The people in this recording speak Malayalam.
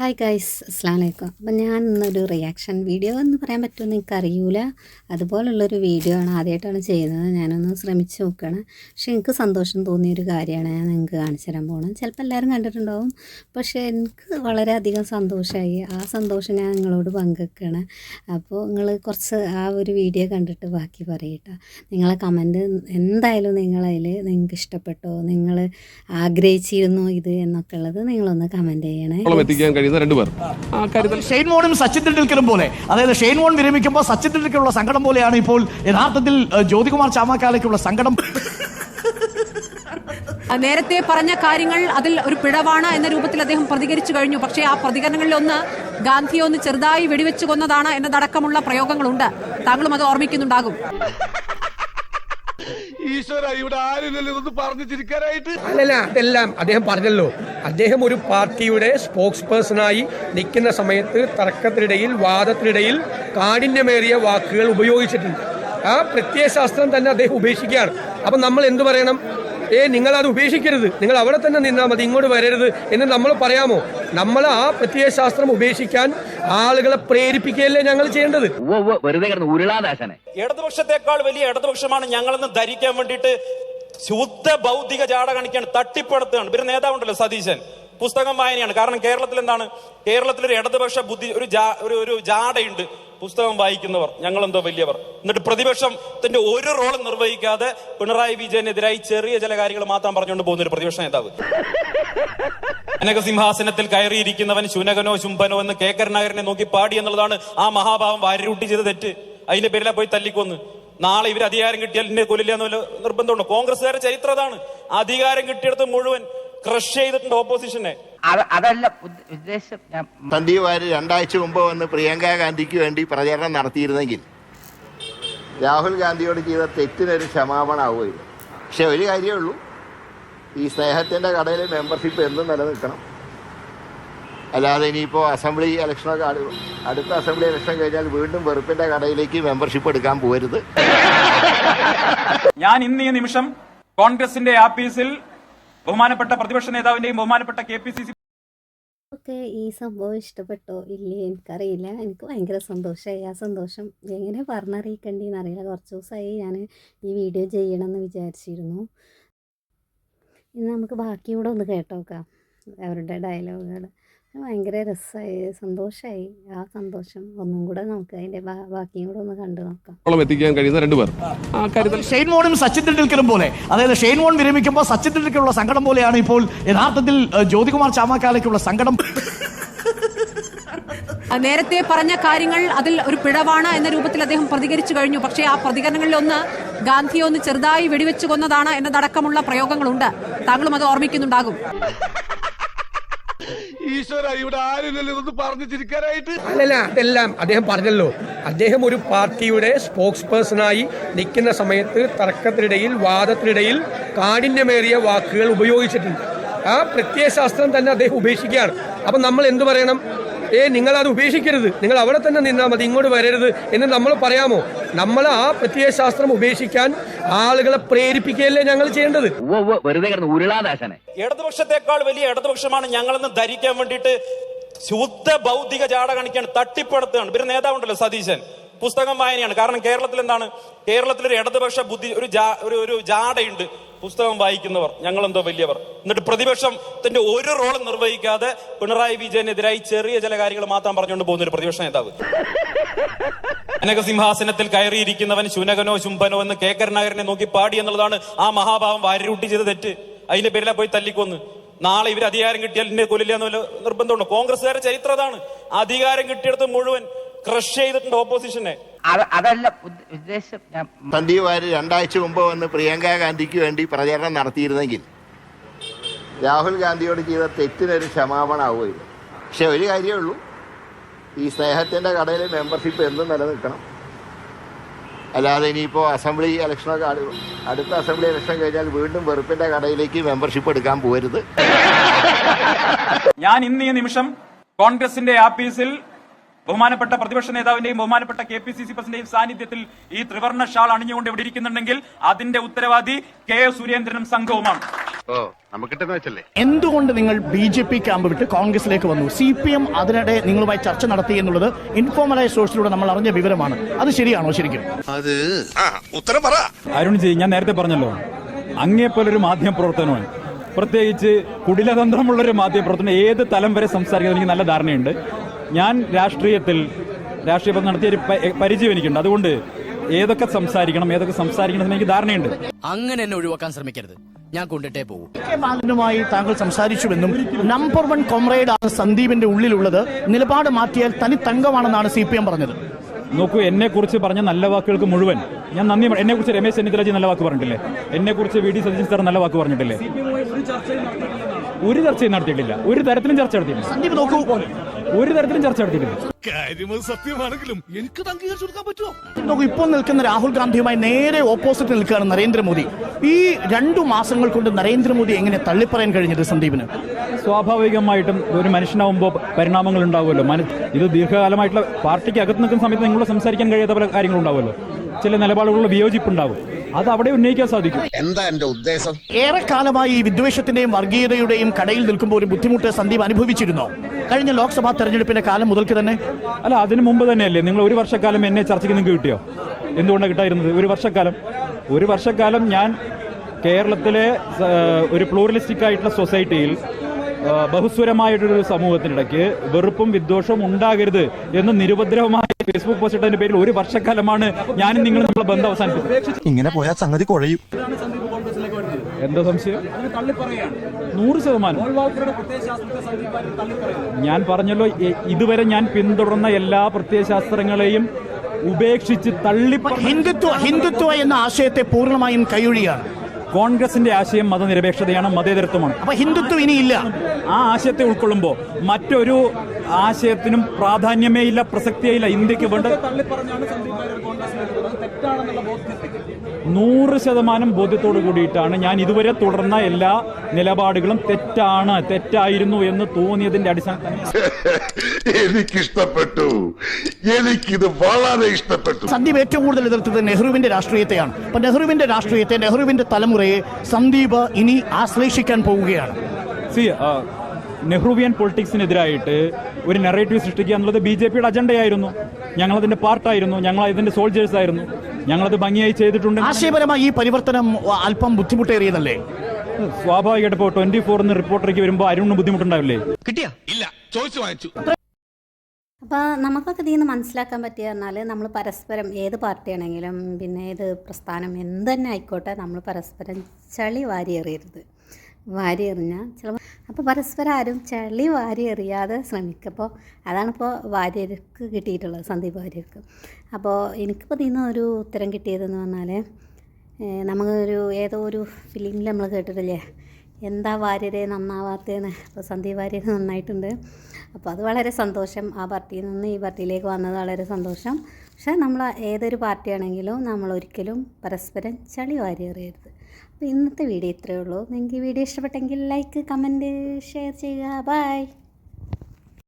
ഹായ് ഗൈസ് അസ്സാം വലൈക്കും അപ്പം ഞാൻ ഇന്നൊരു റിയാക്ഷൻ വീഡിയോ എന്ന് പറയാൻ പറ്റുമെന്ന് എനിക്ക് അറിയൂല അതുപോലുള്ളൊരു വീഡിയോ ആണ് ആദ്യമായിട്ടാണ് ചെയ്യുന്നത്. ഞാനൊന്ന് ശ്രമിച്ച് നോക്കുകയാണ് പക്ഷേ എനിക്ക് സന്തോഷം തോന്നിയൊരു കാര്യമാണ് ഞാൻ നിങ്ങൾക്ക് കാണിച്ചു തരാൻ പോകുന്നത്. ചിലപ്പോൾ എല്ലാവരും കണ്ടിട്ടുണ്ടാവും. പക്ഷേ എനിക്ക് വളരെയധികം സന്തോഷമായി. ആ സന്തോഷം ഞാൻ നിങ്ങളോട് പങ്കുവെക്കുകയാണ് അപ്പോൾ നിങ്ങൾ കുറച്ച് ആ ഒരു വീഡിയോ കണ്ടിട്ട് ബാക്കി പറയട്ടോ. നിങ്ങളെ കമന്റ് എന്തായാലും നിങ്ങളതിൽ നിങ്ങൾക്ക് ഇഷ്ടപ്പെട്ടോ? നിങ്ങൾ ആഗ്രഹിച്ചിരുന്നോ ഇത് എന്നൊക്കെ ഉള്ളത് നിങ്ങളൊന്ന് കമന്റ് ചെയ്യണേ. കഴിയുന്ന രണ്ടുപേർ ആ കാര്യത്തിൽ ഷെയ്ൻ മോണും സച്ചിൻ തെണ്ടുൽക്കറും പോലെ. അതായത് ഷെയ്ൻ മോൺ വിരമിക്കുമ്പോൾ സച്ചിൻ തെണ്ടുൽക്കറുള്ള സങ്കടം പോലെയാണ് ഇപ്പോൾ യഥാർത്ഥത്തിൽ ജ്യോതികുമാർ ചാമാക്കാലയ്ക്കുള്ള സങ്കടം. നേരത്തെ പറഞ്ഞ കാര്യങ്ങൾ അതിൽ ഒരു പിഴവാണ് എന്ന രൂപത്തിൽ അദ്ദേഹം പ്രതികരിച്ചു കഴിഞ്ഞു. പക്ഷേ ആ പ്രതികരണങ്ങളിൽ ഒന്ന് ഗാന്ധിയെ ഒന്ന് ചെറുതായി വെടിവെച്ചു കൊന്നതാണ് എന്നതടക്കമുള്ള പ്രയോഗങ്ങളുണ്ട്. താങ്കളും അത് ഓർമ്മിക്കുന്നുണ്ടാകും. ഈശ്വര ഇവിടെ ആരുമില്ലല്ലോ ഇതൊന്ന് പറഞ്ഞു അല്ലല്ല അതെല്ലാം അദ്ദേഹം പറഞ്ഞല്ലോ. അദ്ദേഹം ഒരു പാർട്ടിയുടെ സ്പോക്സ് പേഴ്സണായി നിൽക്കുന്ന സമയത്ത് തർക്കത്തിനിടയിൽ വാദത്തിനിടയിൽ കാഠിന്യമേറിയ വാക്കുകൾ ഉപയോഗിച്ചിട്ടുണ്ട്. ആ പ്രത്യയശാസ്ത്രം തന്നെ അദ്ദേഹം ഉപേക്ഷിക്കുകയാണ്. അപ്പം നമ്മൾ എന്തു പറയണം? ഏ നിങ്ങൾ അത് ഉപേക്ഷിക്കരുത്. നിങ്ങൾ അവിടെ തന്നെ നിന്നാൽ മതി ഇങ്ങോട്ട് വരരുത് എന്ന് നമ്മൾ പറയാമോ? നമ്മൾ ആ പ്രത്യയശാസ്ത്രം ഉപേക്ഷിക്കാൻ ആളുകളെ പ്രേരിപ്പിക്കുകയല്ലേ ഞങ്ങൾ ചെയ്യേണ്ടത്? വെറുതെ ഉരുളാദാശനെ ഇടതുപക്ഷത്തെക്കാൾ വലിയ ഇടതുപക്ഷമാണ് ഞങ്ങളെന്ന് ധരിക്കാൻ വേണ്ടിയിട്ട് ശുദ്ധ ഭൗതിക ജാട കാണിക്കാൻ തട്ടിപ്പടുത്തുകയാണ് പിന്നെ നേതാവുണ്ടല്ലോ സതീശൻ. പുസ്തകം വായനയാണ്. കാരണം കേരളത്തിൽ എന്താണ്? കേരളത്തിൽ ഒരു ഇടതുപക്ഷ ബുദ്ധി ഒരു ഒരു ഒരു ജാടയുണ്ട് പുസ്തകം വായിക്കുന്നവർ. ഞങ്ങളെന്തോ വലിയവർ. എന്നിട്ട് പ്രതിപക്ഷത്തിന്റെ ഒരു റോളും നിർവഹിക്കാതെ പിണറായി വിജയനെതിരായി ചെറിയ ചില കാര്യങ്ങൾ മാത്രം പറഞ്ഞുകൊണ്ട് പോകുന്ന ഒരു പ്രതിപക്ഷ നേതാവ്. അനകസിംഹാസനത്തിൽ കയറിയിരിക്കുന്നവൻ ശുനകനോ ശുംഭനോ എന്ന് കെ. നഗരനെ നോക്കി പാടി എന്നുള്ളതാണ് ആ മഹാഭാവം വാരിരൂട്ടി ചെയ്ത തെറ്റ്. അതിന്റെ പേരിലാ പോയി തല്ലിക്കൊന്ന്. നാളെ ഇവർ അധികാരം കിട്ടിയാൽ എന്നെ കൊല്ലില്ല എന്നുള്ള നിർബന്ധമുണ്ടോ. കോൺഗ്രസ്സുകാരുടെ ചരിത്രം അതാണ്. അധികാരം കിട്ടിയെടുത്ത് മുഴുവൻ ക്രഷ് ചെയ്തിട്ടുണ്ട് ഓപ്പോസിഷനെ. അത് അതല്ല ഉദ്ദ- ഉദ്ദേശം ഞാൻ സന്ദീപ് വാര്യർ രണ്ടാഴ്ച മുമ്പ് വന്ന് പ്രിയങ്ക ഗാന്ധിക്ക് വേണ്ടി പ്രചരണം നടത്തിയിരുന്നെങ്കിൽ രാഹുൽ ഗാന്ധിയോട് ചെയ്ത തെറ്റിനൊരു ക്ഷമാപണം ആവുകയില്ല പക്ഷെ ഒരു കാര്യമേ ഉള്ളൂ. ഈ സ്നേഹത്തിന്റെ കടയിൽ മെമ്പർഷിപ്പ് എന്നും നിലനിൽക്കണം. അല്ലാതെ ഇനിയിപ്പോൾ അസംബ്ലി ഇലക്ഷനൊക്കെ അടു- അടുത്ത അസംബ്ലി ഇലക്ഷൻ കഴിഞ്ഞാൽ വീണ്ടും വെറുപ്പിന്റെ കടയിലേക്ക് മെമ്പർഷിപ്പ് എടുക്കാൻ പോകരുത് ഞാൻ ഇന്ന് ഈ നിമിഷം കോൺഗ്രസിന്റെ ആഫീസിൽ ബഹുമാനപ്പെട്ട പ്രതിപക്ഷ നേതാവിന്റെയും ബഹുമാനപ്പെട്ട കെ പി സി സി ഈ സംഭവം ഇഷ്ടപ്പെട്ടോ ഇല്ലേ? എനിക്കറിയില്ല. എനിക്ക് ഭയങ്കര സന്തോഷമായി. ആ സന്തോഷം എങ്ങനെ പറഞ്ഞറിയിക്കണ്ടേന്ന് അറിയില്ല. കുറച്ച് ദിവസമായി ഞാൻ ഈ വീഡിയോ ചെയ്യണമെന്ന് വിചാരിച്ചിരുന്നു. ഇനി നമുക്ക് ബാക്കി കൂടെ ഒന്ന് കേട്ടോക്കാം. അവരുടെ ഡയലോഗുകൾ ഭയങ്കര രസമായി സന്തോഷമായി ആ സന്തോഷം ഒന്നും കൂടെ നമുക്ക് അതിന്റെ ബാക്കിയും കൂടെ ഒന്ന് കണ്ടു നോക്കാം. ഓളം എത്തിക്കാൻ കഴിയുന്ന രണ്ടുപേർ ആ കാര്യത്തിൽ ഷെയ്ൻ മോണും സച്ചിൻ തെണ്ടുൽക്കറും പോലെ. അതായത് ഷെയ്ൻ മോൺ വിരമിക്കുമ്പോൾ സച്ചിൻ തെണ്ടുൽക്കറുള്ള സങ്കടം പോലെയാണ് ഇപ്പോൾ യഥാർത്ഥത്തിൽ ജ്യോതികുമാർ ചാമാക്കാലയ്ക്കുള്ള സങ്കടം. ആ, നേരത്തെ പറഞ്ഞ കാര്യങ്ങൾ അതിൽ ഒരു പിഴവാണ് എന്ന രൂപത്തിൽ അദ്ദേഹം പ്രതികരിച്ചു കഴിഞ്ഞു. പക്ഷേ ആ പ്രതികരണങ്ങളിൽ ഒന്ന് ഗാന്ധിയെ ഒന്ന് ചെറുതായി വെടിവെച്ചു കൊന്നതാണ് എന്നതടക്കമുള്ള പ്രയോഗങ്ങളുണ്ട്. താങ്കളും അത് ഓർമ്മിക്കുന്നുണ്ടാകും. ഈശ്വര ഇവിടെ ആരുമില്ലല്ലോ ഇതൊന്ന് പറഞ്ഞു ചിരിക്കാനായിട്ട് അല്ലല്ല അതെല്ലാം അദ്ദേഹം പറഞ്ഞല്ലോ. അദ്ദേഹം ഒരു പാർട്ടിയുടെ സ്പോക്സ് പേഴ്സണായി നിൽക്കുന്ന സമയത്ത് തർക്കത്തിനിടയിൽ വാദത്തിനിടയിൽ കാഠിന്യമേറിയ വാക്കുകൾ ഉപയോഗിച്ചിട്ടുണ്ട്. ആ പ്രത്യയശാസ്ത്രം തന്നെ അദ്ദേഹം ഉപേക്ഷിക്കുകയാണ്. അപ്പം നമ്മൾ എന്തു പറയണം? ഏ നിങ്ങൾ അത് ഉപേക്ഷിക്കരുത്. നിങ്ങൾ അവിടെ തന്നെ നിന്നാൽ മതി ഇങ്ങോട്ട് വരരുത് എന്ന് നമ്മൾ പറയാമോ? നമ്മൾ ആ പ്രത്യയശാസ്ത്രം ഉപേക്ഷിക്കാൻ ആളുകളെ പ്രേരിപ്പിക്കുകയല്ലേ ഞങ്ങൾ ചെയ്യേണ്ടത്? ഇടതുപക്ഷത്തെക്കാൾ വലിയ ഇടതുപക്ഷമാണ് ഞങ്ങളെന്ന് ധരിക്കാൻ വേണ്ടിയിട്ട് ശുദ്ധ ഭൗതിക ജാട കാണിക്കാൻ തട്ടിപ്പടുത്തുകയാണ് ഇവർ നേതാവുണ്ടല്ലോ സതീശൻ. പുസ്തകം വായനയാണ്. കാരണം കേരളത്തിൽ എന്താണ് കേരളത്തിൽ ഒരു ഇടതുപക്ഷ ബുദ്ധി ഒരു ജാ- ഒരു ഒരു ജാടയുണ്ട്. പുസ്തകം വായിക്കുന്നവർ ഞങ്ങളെന്തോ വലിയവർ. എന്നിട്ട് പ്രതിപക്ഷത്തിന്റെ ഒരു റോളും നിർവഹിക്കാതെ പിണറായി വിജയനെതിരായി ചെറിയ ചില കാര്യങ്ങൾ മാത്രം പറഞ്ഞുകൊണ്ട് പോകുന്ന ഒരു പ്രതിപക്ഷ നേതാവ്. അനകസിംഹാസനത്തിൽ കയറിയിരിക്കുന്നവൻ ശുനകനോ ശുംഭനോ എന്ന് കെ. കരുണാകരനെ നോക്കി പാടി എന്നുള്ളതാണ് ആ മഹാഭാവം വാരിരൂട്ടി ചെയ്ത തെറ്റ്. അതിന്റെ പേരിലാ പോയി തല്ലിക്കൊന്ന്. നാളെ ഇവർ അധികാരം കിട്ടിയാൽ എന്നെ കൊല്ലില്ല എന്ന് വല്ല നിർബന്ധമുണ്ടോ. കോൺഗ്രസ്സുകാരുടെ ചരിത്രം അതാണ്. അധികാരം കിട്ടിയെടുത്ത് മുഴുവൻ ക്രഷ് ചെയ്തിട്ടുണ്ട് ഓപ്പോസിഷനെ. അതല്ല ഉദ്ദ- ഉദ്ദേശം സന്ദീപ് രണ്ടാഴ്ച മുമ്പ് വന്ന് പ്രിയങ്ക ഗാന്ധിക്ക് വേണ്ടി പ്രചരണം നടത്തിയിരുന്നെങ്കിൽ രാഹുൽ ഗാന്ധിയോട് ചെയ്ത തെറ്റിനൊരു ക്ഷമാപണമാവുകയില്ല പക്ഷെ ഒരു കാര്യമേ ഉള്ളൂ. ഈ സ്നേഹത്തിന്റെ കടയിൽ മെമ്പർഷിപ്പ് എന്നും നിലനിൽക്കണം. അല്ലാതെ ഇനിയിപ്പോൾ അസംബ്ലി ഇലക്ഷനൊക്കെ അടു- അടുത്ത അസംബ്ലി ഇലക്ഷൻ കഴിഞ്ഞാൽ വീണ്ടും വെറുപ്പിന്റെ കടയിലേക്ക് മെമ്പർഷിപ്പ് എടുക്കാൻ പോരുത്. ഞാൻ ഇന്ന് ഈ നിമിഷം കോൺഗ്രസിന്റെ ആഫീസിൽ ബഹുമാനപ്പെട്ട പ്രതിപക്ഷ നേതാവിന്റെയും ബഹുമാനപ്പെട്ട കെ പി സി സി പ്രസിഡന്റെയും സാന്നിധ്യത്തിൽ ഈ ത്രിവർണ ഷാൾ അണിഞ്ഞുകൊണ്ട് ഇവിടെ ഇരിക്കുന്നുണ്ടെങ്കിൽ അതിന്റെ ഉത്തരവാദി കെ സുരേന്ദ്രനും സംഘവുമാണ്. ഓ നമുക്കിട്ടെന്ന് വെച്ചല്ലേ? എന്തുകൊണ്ട് നിങ്ങൾ ബി ജെ പി ക്യാമ്പ് വിട്ട് കോൺഗ്രസിലേക്ക് വന്നു? സി പി എം അതിനിടെ നിങ്ങളുമായി ചർച്ച നടത്തി എന്നുള്ളത് ഇൻഫോർമലായ സോഴ്സിലൂടെ നമ്മൾ അറിഞ്ഞ വിവരമാണ്. അത് ശരിയാണോ ശരിക്കും? അത് ആ ഉത്തരം പറ. അരുൺജി ഞാൻ നേരത്തെ പറഞ്ഞല്ലോ അങ്ങേപ്പോലൊരു മാധ്യമ പ്രവർത്തനമാണ് പ്രത്യേകിച്ച് കുടിലതന്ത്രമുള്ളൊരു മാധ്യമ പ്രവർത്തനം ഏത് തലം വരെ സംസാരിക്കുന്നത് എനിക്ക് നല്ല ധാരണയുണ്ട്. ഞാൻ രാഷ്ട്രീയത്തിൽ രാഷ്ട്രീയ പദം നടത്തിയ ഒരു പരിചയം എനിക്കുണ്ട്. അതുകൊണ്ട് ഏതൊക്കെ സംസാരിക്കണം ഏതൊക്കെ സംസാരിക്കണം എനിക്ക് ധാരണയുണ്ട്. അങ്ങനെ എന്നെ ഒഴിവാക്കാൻ ശ്രമിക്കരുത്. ഞാൻ കൊണ്ടിട്ടേ പോകും. ബാലനുമായി താങ്കൾ സംസാരിച്ചുവെന്നും നമ്പർ വൺ കോമ്രേഡ് ആണ് സന്ദീപിന്റെ ഉള്ളിലുള്ളത് നിലപാട് മാറ്റിയാൽ തനി തങ്കമാണെന്നാണ് സി പി എം പറഞ്ഞത്. നോക്കൂ എന്നെ കുറിച്ച് പറഞ്ഞ നല്ല വാക്കുകൾക്ക് മുഴുവൻ ഞാൻ നന്ദി എന്നെ കുറിച്ച് രമേശ് ചെന്നിത്തലജി നല്ല വാക്ക് പറഞ്ഞിട്ടില്ലേ? എന്നെ കുറിച്ച് വി ഡി സതീശൻ സാർ നല്ല വാക്ക് പറഞ്ഞിട്ടില്ലേ? ഒരു ചർച്ചയും നടത്തിയിട്ടില്ല. ഒരു തരത്തിലും ചർച്ച നടത്തിയിട്ടില്ല. സന്ദീപ് നോക്കൂ ഒരു തരത്തിലും ചർച്ച നടത്തിയിട്ടില്ല. കാര്യമത് സത്യമാണെങ്കിലും എനിക്ക് അംഗീകരിച്ചു കൊടുക്കാൻ പറ്റുമോ? നോക്കൂ ഇപ്പോൾ നിൽക്കുന്ന രാഹുൽ ഗാന്ധിയുമായി നേരെ ഓപ്പോസിറ്റ് നിൽക്കുകയാണ് നരേന്ദ്രമോദി. ഈ രണ്ടു മാസങ്ങൾ കൊണ്ട് നരേന്ദ്രമോദി എങ്ങനെ തള്ളിപ്പറയാൻ കഴിഞ്ഞത് സന്ദീപിന്? സ്വാഭാവികമായിട്ടും ഒരു മനുഷ്യനാവുമ്പോൾ പരിണാമങ്ങൾ ഉണ്ടാവുമല്ലോ. ഇത് ദീർഘകാലമായിട്ടുള്ള പാർട്ടിക്ക് അകത്ത് നിൽക്കുന്ന സമയത്ത് നിങ്ങളോട് സംസാരിക്കാൻ കഴിയാത്ത പല കാര്യങ്ങളുണ്ടാവുമല്ലോ ചില നിലപാടുകളുള്ള വിയോജിപ്പുണ്ടാവും. അത് അവിടെ ഉന്നയിക്കാൻ സാധിക്കും. എന്താ എന്റെ ഉദ്ദേശം? ഏറെക്കാലമായി ഈ വിദ്വേഷത്തിന്റെയും വർഗീയതയുടെയും കടയിൽ നിൽക്കുമ്പോൾ ഒരു ബുദ്ധിമുട്ട് സന്ദീപ് അനുഭവിച്ചിരുന്നോ? കഴിഞ്ഞ ലോക്സഭാ തെരഞ്ഞെടുപ്പിന്റെ കാലം മുതൽക്ക് തന്നെ? അല്ല അതിനു മുമ്പ് തന്നെയല്ലേ? നിങ്ങൾ ഒരു വർഷക്കാലം എന്നെ ചർച്ചയ്ക്ക് നിങ്ങൾക്ക് കിട്ടിയോ? എന്തുകൊണ്ടാണ് കിട്ടായിരുന്നത് ഒരു വർഷക്കാലം. ഒരു വർഷക്കാലം ഞാൻ കേരളത്തിലെ ഒരു പ്ലൂറലിസ്റ്റിക് ആയിട്ടുള്ള സൊസൈറ്റിയിൽ ബഹുസ്വരമായിട്ടൊരു സമൂഹത്തിനിടയ്ക്ക് വെറുപ്പും വിദ്വേഷവും ഉണ്ടാകരുത് എന്ന് നിരുപദ്രവമായ ഫേസ്ബുക്ക് പോസ്റ്റ് ഇട്ടതിന്റെ പേരിൽ ഒരു വർഷക്കാലമാണ് ഞാനും നിങ്ങളും നമ്മളെ ബന്ധം അവസാനിപ്പിച്ചത്. ഇങ്ങനെ പോയാൽ സംഗതി കുഴയും. എന്താ സംശയം? നൂറ് ശതമാനം. ഞാൻ പറഞ്ഞല്ലോ ഇതുവരെ ഞാൻ പിന്തുടർന്ന എല്ലാ പ്രത്യയശാസ്ത്രങ്ങളെയും ഉപേക്ഷിച്ച് തള്ളി ഹിന്ദുത്വ ഹിന്ദുത്വ എന്ന ആശയത്തെ പൂർണമായും കൈയൊഴിയാണ്. കോൺഗ്രസിന്റെ ആശയം മതനിരപേക്ഷതയാണ് മതേതരത്വമാണ്. അപ്പൊ ഹിന്ദുത്വം ഇനിയില്ല. ആ ആശയത്തെ ഉൾക്കൊള്ളുമ്പോൾ മറ്റൊരു ആശയത്തിനും പ്രാധാന്യമേ ഇല്ല പ്രസക്തിയേ ഇല്ല. ഇന്ത്യയ്ക്ക് വേണ്ട നൂറ് ശതമാനം ബോധ്യത്തോടു കൂടിയിട്ടാണ് ഞാൻ ഇതുവരെ തുടർന്ന എല്ലാ നിലപാടുകളും തെറ്റാണ് തെറ്റായിരുന്നു എന്ന് തോന്നിയതിന്റെ അടിസ്ഥാനത്തിൽ എനിക്കിഷ്ടപ്പെട്ടു. എനിക്കിത് വളരെ ഇഷ്ടപ്പെട്ടു. സന്ദീപ് ഏറ്റവും കൂടുതൽ എതിർത്തത് നെഹ്റുവിന്റെ രാഷ്ട്രീയത്തെയാണ്. അപ്പൊ നെഹ്റുവിന്റെ രാഷ്ട്രീയത്തെ നെഹ്റുവിന്റെ തലമുറയെ സന്ദീപ് ഇനി ആശ്ലേഷിക്കാൻ പോവുകയാണ്. സി നെഹ്റുവിയൻ പൊളിറ്റിക്സിനെതിരായിട്ട് ഒരു നെറേറ്റീവ് സൃഷ്ടിക്കുക എന്നുള്ളത് ബി ജെ പിയുടെ അജണ്ടയായിരുന്നു ഞങ്ങളതിന്റെ പാർട്ടായിരുന്നു ഞങ്ങൾ അതിന്റെ സോൾജേഴ്സ് ആയിരുന്നു. ഞങ്ങളത് ഭംഗിയായി ചെയ്തിട്ടുണ്ട് ആശയപരമായി ഈ പരിവർത്തനം അല്പം ബുദ്ധിമുട്ടേറിയതല്ലേ? സ്വാഭാവികമായിട്ട് ഇപ്പോൾ ട്വന്റി ഫോറിന് റിപ്പോർട്ടർക്ക് വരുമ്പോൾ അരുണിന് ബുദ്ധിമുട്ടുണ്ടാവില്ലേ? കിട്ടിയാ? ഇല്ല ചോദിച്ചു വാങ്ങിച്ചു. അപ്പോൾ നമുക്കൊക്കെ ഇതിൽ നിന്ന് മനസ്സിലാക്കാൻ പറ്റിയ പറഞ്ഞാൽ നമ്മൾ പരസ്പരം ഏത് പാർട്ടിയാണെങ്കിലും പിന്നെ ഏത് പ്രസ്ഥാനം എന്ത് തന്നെ ആയിക്കോട്ടെ നമ്മൾ പരസ്പരം ചളി വാരി എറിയരുത് വാരി എറിഞ്ഞ ചിലപ്പോൾ അപ്പോൾ പരസ്പരം ആരും ചളി വാരി എറിയാതെ ശ്രമിക്കുക അപ്പോൾ അതാണിപ്പോൾ വാര്യർക്ക് കിട്ടിയിട്ടുള്ളത് സന്ദീപ് വാര്യർക്ക്. അപ്പോൾ എനിക്കിപ്പോൾ ഇതിൽ ഒരു ഉത്തരം കിട്ടിയതെന്ന് പറഞ്ഞാൽ നമുക്കൊരു ഏതോ ഒരു ഫിലിമിൽ നമ്മൾ കേട്ടിട്ടില്ലേ? എന്താ വാര്യരെ നന്നാവാത്തതെന്ന് അപ്പോൾ സന്ദീപ് വാര്യർ നന്നായിട്ടുണ്ട്. അപ്പോൾ അത് വളരെ സന്തോഷം. ആ പാർട്ടിയിൽ നിന്ന് ഈ പാർട്ടിയിലേക്ക് വന്നത് വളരെ സന്തോഷം. പക്ഷേ നമ്മൾ ഏതൊരു പാർട്ടിയാണെങ്കിലും നമ്മൾ ഒരിക്കലും പരസ്പരം ചളി വാരി എറിയരുത് ഇന്നത്തെ വീഡിയോ ഇത്രയേ ഉള്ളൂ. നിങ്ങൾക്ക് ഈ വീഡിയോ ഇഷ്ടപ്പെട്ടെങ്കിൽ ലൈക്ക് കമന്റ് ഷെയർ ചെയ്യുക. ബൈ